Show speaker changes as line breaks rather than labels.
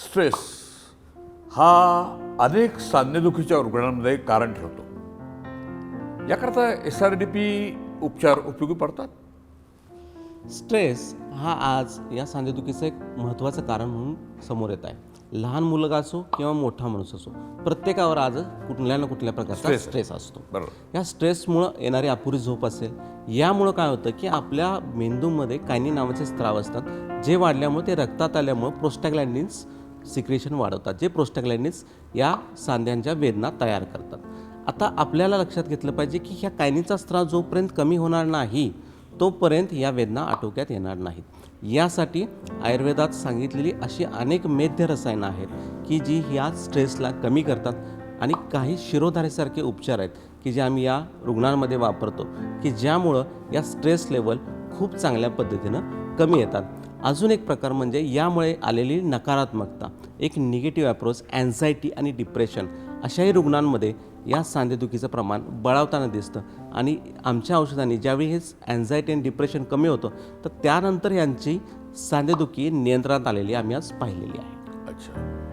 Stress हा अनेक सांधेदुखीच्या रुग्णांमध्ये कारण ठरतो. याकरता एस आर डी पी उपचार उपयोगी पडतात?
स्ट्रेस हा आज या सांधेदुखीचं एक महत्त्वाचं कारण म्हणून समोर येत आहे. लहान मुलगा असो किंवा मोठा माणूस असो प्रत्येकावर आज कुठल्या ना कुठल्या प्रकारचा. स्ट्रेस. असतो.
बरोबर.
या स्ट्रेसमुळं येणारी अपुरी झोप असेल यामुळं काय होतं की आपल्या मेंदूमध्ये कायनी नावाचे स्त्राव असतात जे वाढल्यामुळे ते रक्तात आल्यामुळं प्रोस्टॅग्लॅन्डिन्स सिक्रेशन वाढवतात जे प्रोस्टॅग्लॅन्डिन्स या सांध्यांच्या वेदना तयार करतात. आता आपल्याला लक्षात घेतलं पाहिजे की ह्या कायनीचा स्त्राव जोपर्यंत कमी होणार नाही तोपर्यंत या वेदना आटोक्यात येणार नाहीत. यासाठी आयुर्वेदात सांगितलेली अशी अनेक मेध्य रसायनं आहेत की जी ह्या स्ट्रेसला कमी करतात आणि काही शिरोधारेसारखे उपचार आहेत की जे आम्ही या रुग्णांमध्ये वापरतो की ज्यामुळं या स्ट्रेस लेवल खूप चांगल्या पद्धतीनं कमी येतात. अजून एक प्रकार म्हणजे यामुळे आलेली नकारात्मकता एक निगेटिव्ह अप्रोच अँझायटी आणि डिप्रेशन अशाही रुग्णांमध्ये या सांधेदुखीचं प्रमाण बळावताना दिसतं आणि आमच्या औषधांनी ज्यावेळी हे अँझायटी आणि डिप्रेशन कमी होतं तर त्यानंतर यांची सांधेदुखी नियंत्रणात आलेली आम्ही आज पाहिलेली आहे.
अच्छा.